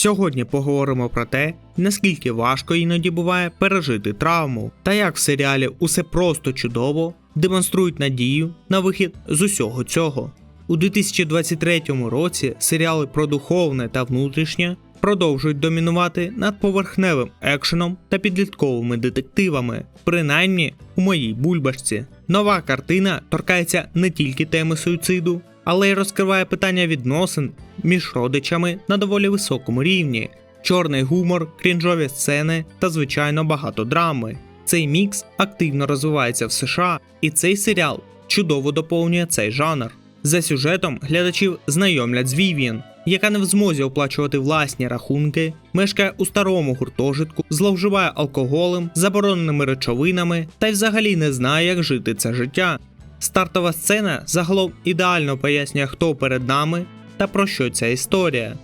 Сьогодні поговоримо про те, наскільки важко іноді буває пережити травму, та як в серіалі Усе просто чудово демонструють надію на вихід з усього цього. У 2023 році серіали про духовне та внутрішнє продовжують домінувати над поверхневим екшеном та підлітковими детективами, принаймні у моїй бульбашці. Нова картина торкається не тільки теми суїциду, але й розкриває питання відносин між родичами на доволі високому рівні, чорний гумор, крінжові сцени та звичайно багато драми. Цей мікс активно розвивається в США, і цей серіал чудово доповнює цей жанр. За сюжетом глядачів знайомлять з Вів'єн, яка не в змозі оплачувати власні рахунки, мешкає у старому гуртожитку, зловживає алкоголем, забороненими речовинами та й взагалі не знає, як жити це життя. Стартова сцена загалом ідеально пояснює, хто перед нами та про що ця історія.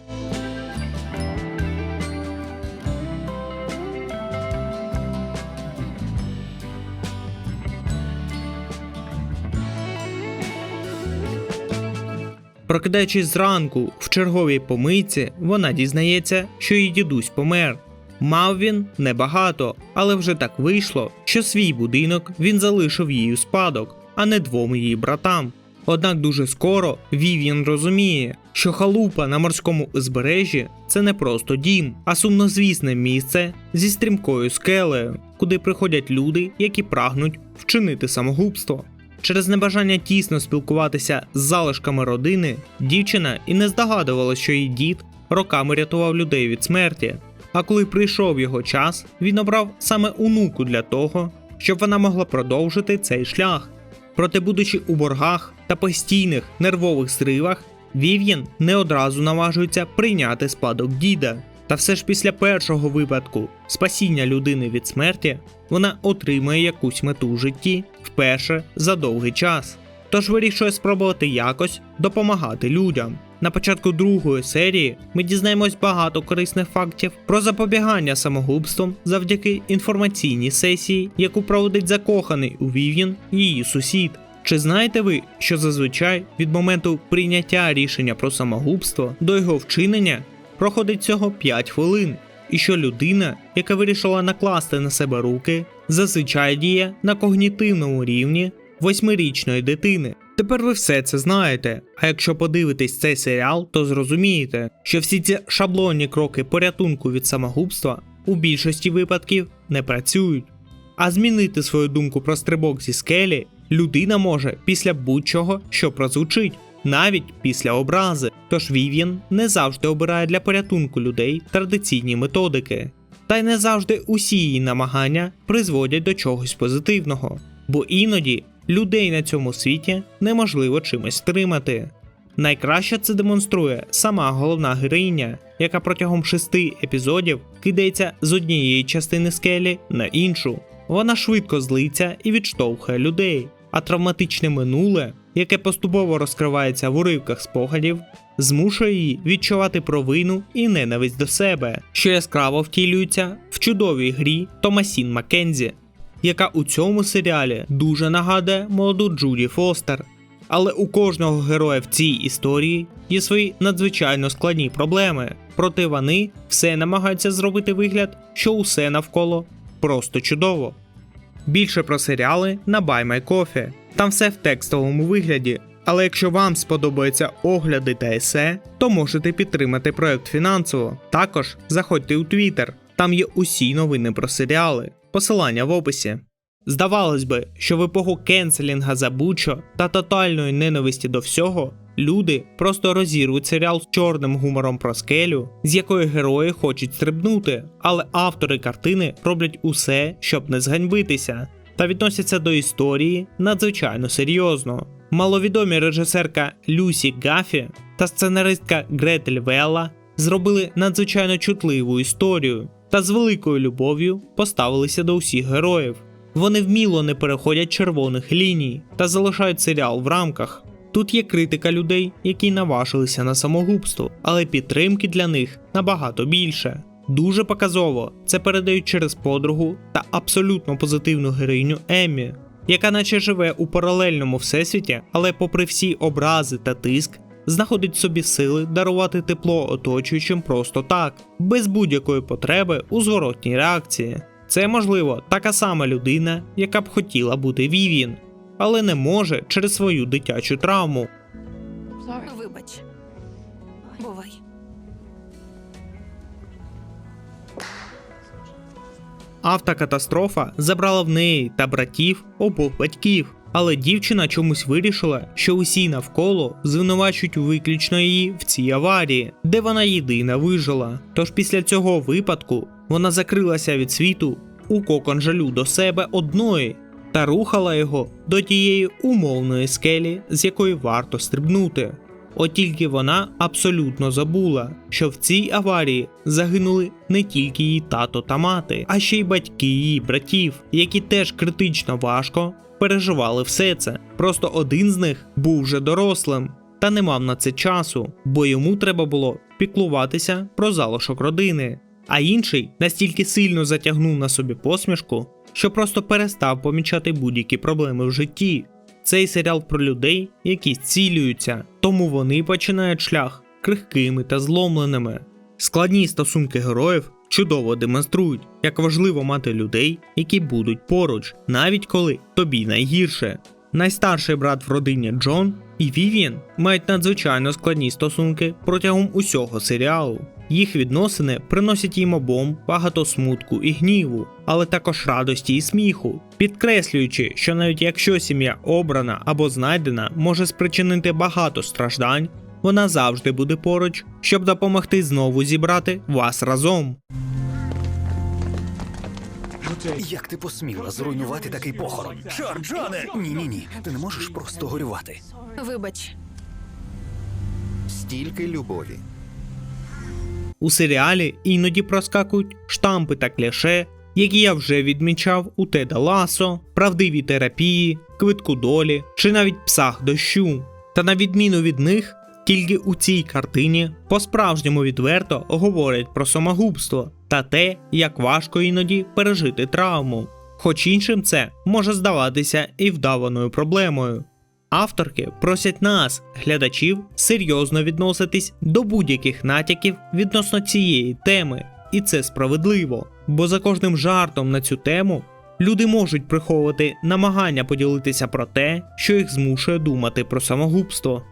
Прокидаючись зранку в черговій помийці, вона дізнається, що її дідусь помер. Мав він небагато, але вже так вийшло, що свій будинок він залишив їй у спадок, а не двом її братам. Однак дуже скоро Вів'ян розуміє, що халупа на морському узбережжі це не просто дім, а сумнозвісне місце зі стрімкою скелею, куди приходять люди, які прагнуть вчинити самогубство. Через небажання тісно спілкуватися з залишками родини, дівчина і не здогадувалася, що її дід роками рятував людей від смерті. А коли прийшов його час, він обрав саме онуку для того, щоб вона могла продовжити цей шлях. Проте, будучи у боргах та постійних нервових зривах, Вів'єн не одразу наважується прийняти спадок діда. Та все ж після першого випадку спасіння людини від смерті вона отримує якусь мету в житті вперше за довгий час. Тож вирішує спробувати якось допомагати людям. На початку другої серії ми дізнаємось багато корисних фактів про запобігання самогубством завдяки інформаційній сесії, яку проводить закоханий у Вів'єн її сусід. Чи знаєте ви, що зазвичай від моменту прийняття рішення про самогубство до його вчинення проходить всього 5 хвилин, і що людина, яка вирішила накласти на себе руки, зазвичай діє на когнітивному рівні восьмирічної дитини. Тепер ви все це знаєте. А якщо подивитесь цей серіал, то зрозумієте, що всі ці шаблонні кроки порятунку від самогубства у більшості випадків не працюють. А змінити свою думку про стрибок зі скелі людина може після будь-чого, що прозвучить, навіть після образи. Тож Вів'єн не завжди обирає для порятунку людей традиційні методики. Та й не завжди усі її намагання призводять до чогось позитивного, бо іноді людей на цьому світі неможливо чимось стримати. Найкраще це демонструє сама головна героїня, яка протягом шести епізодів кидається з однієї частини скелі на іншу. Вона швидко злиться і відштовхує людей, а травматичне минуле, яке поступово розкривається в уривках спогадів, змушує її відчувати провину і ненависть до себе, що яскраво втілюється в чудовій грі Томасін Маккензі, яка у цьому серіалі дуже нагадує молоду Джуді Фостер. Але у кожного героя в цій історії є свої надзвичайно складні проблеми, проте вони все намагаються зробити вигляд, що усе навколо просто чудово. Більше про серіали на Buy My Coffee. Там все в текстовому вигляді. Але якщо вам сподобаються огляди та есе, то можете підтримати проект фінансово. Також заходьте у Twitter, там є усі новини про серіали. Посилання в описі. Здавалось би, що в епоху кенселінга за Бучо та тотальної ненависті до всього, люди просто розірвуть серіал з чорним гумором про скелю, з якої герої хочуть стрибнути, але автори картини роблять усе, щоб не зганьбитися, та відносяться до історії надзвичайно серйозно. Маловідомі режисерка Люсі Гафі та сценаристка Гретель Велла зробили надзвичайно чутливу історію та з великою любов'ю поставилися до усіх героїв. Вони вміло не переходять червоних ліній та залишають серіал в рамках. Тут є критика людей, які наважилися на самогубство, але підтримки для них набагато більше. Дуже показово це передають через подругу та абсолютно позитивну героїню Еммі, яка наче живе у паралельному всесвіті, але попри всі образи та тиск, знаходить собі сили дарувати тепло оточуючим просто так, без будь-якої потреби у зворотній реакції. Це можливо така сама людина, яка б хотіла бути Вівін, але не може через свою дитячу травму. Вибач. Бувай. Автокатастрофа забрала в неї та братів обох батьків. Але дівчина чомусь вирішила, що усі навколо звинувачують виключно її в цій аварії, де вона єдина вижила. Тож після цього випадку вона закрилася від світу у кокон жалю до себе одної та рухала його до тієї умовної скелі, з якої варто стрибнути. От тільки вона абсолютно забула, що в цій аварії загинули не тільки її тато та мати, а ще й батьки її братів, які теж критично важко переживали все це. Просто один з них був вже дорослим та не мав на це часу, бо йому треба було піклуватися про залишок родини. А інший настільки сильно затягнув на собі посмішку, що просто перестав помічати будь-які проблеми в житті. Цей серіал про людей, які зцілюються, тому вони починають шлях крихкими та зломленими. Складні стосунки героїв чудово демонструють, як важливо мати людей, які будуть поруч, навіть коли тобі найгірше. Найстарший брат в родині Джон і Вівіан мають надзвичайно складні стосунки протягом усього серіалу. Їх відносини приносять їм обом багато смутку і гніву, але також радості і сміху, підкреслюючи, що навіть якщо сім'я обрана або знайдена може спричинити багато страждань, вона завжди буде поруч, щоб допомогти знову зібрати вас разом. Як ти посміла зруйнувати такий похорон? Чорт, Джоне! Ні, ні, ні. Ти не можеш просто горювати. Вибач. Стільки любові. У серіалі іноді проскакують штампи та кляше, які я вже відмічав у Теда Ласо, правдиві терапії, квитку долі чи навіть псах дощу. Та на відміну від них, тільки у цій картині по-справжньому відверто говорять про самогубство та те, як важко іноді пережити травму. Хоч іншим це може здаватися і вдаваною проблемою. Авторки просять нас, глядачів, серйозно відноситись до будь-яких натяків відносно цієї теми, і це справедливо, бо за кожним жартом на цю тему люди можуть приховувати намагання поділитися про те, що їх змушує думати про самогубство.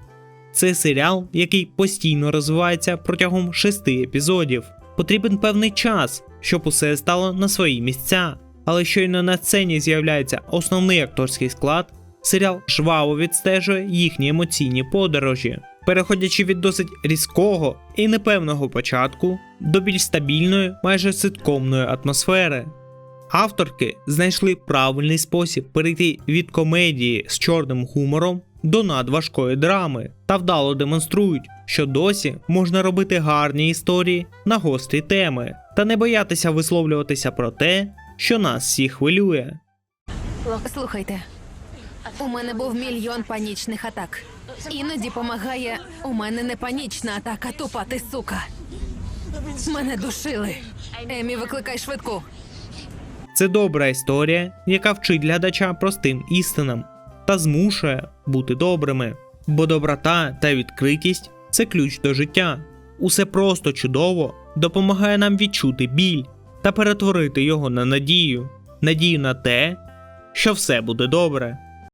Це серіал, який постійно розвивається протягом шести епізодів. Потрібен певний час, щоб усе стало на свої місця. Але щойно на сцені з'являється основний акторський склад, серіал жваво відстежує їхні емоційні подорожі, переходячи від досить різкого і непевного початку до більш стабільної, майже ситкомної атмосфери. Авторки знайшли правильний спосіб перейти від комедії з чорним гумором до надважкої драми та вдало демонструють, що досі можна робити гарні історії на гострі теми та не боятися висловлюватися про те, що нас всіх хвилює. Слухайте. У мене був мільйон панічних атак. Іноді помагає. У мене не панічна атака, тупа ти сука. Мене душили. Емі, викликай швидку. Це добра історія, яка вчить глядача простим істинам та змушує бути добрими. Бо доброта та відкритість це ключ до життя. Усе просто чудово допомагає нам відчути біль та перетворити його на надію, надію на те, що все буде добре.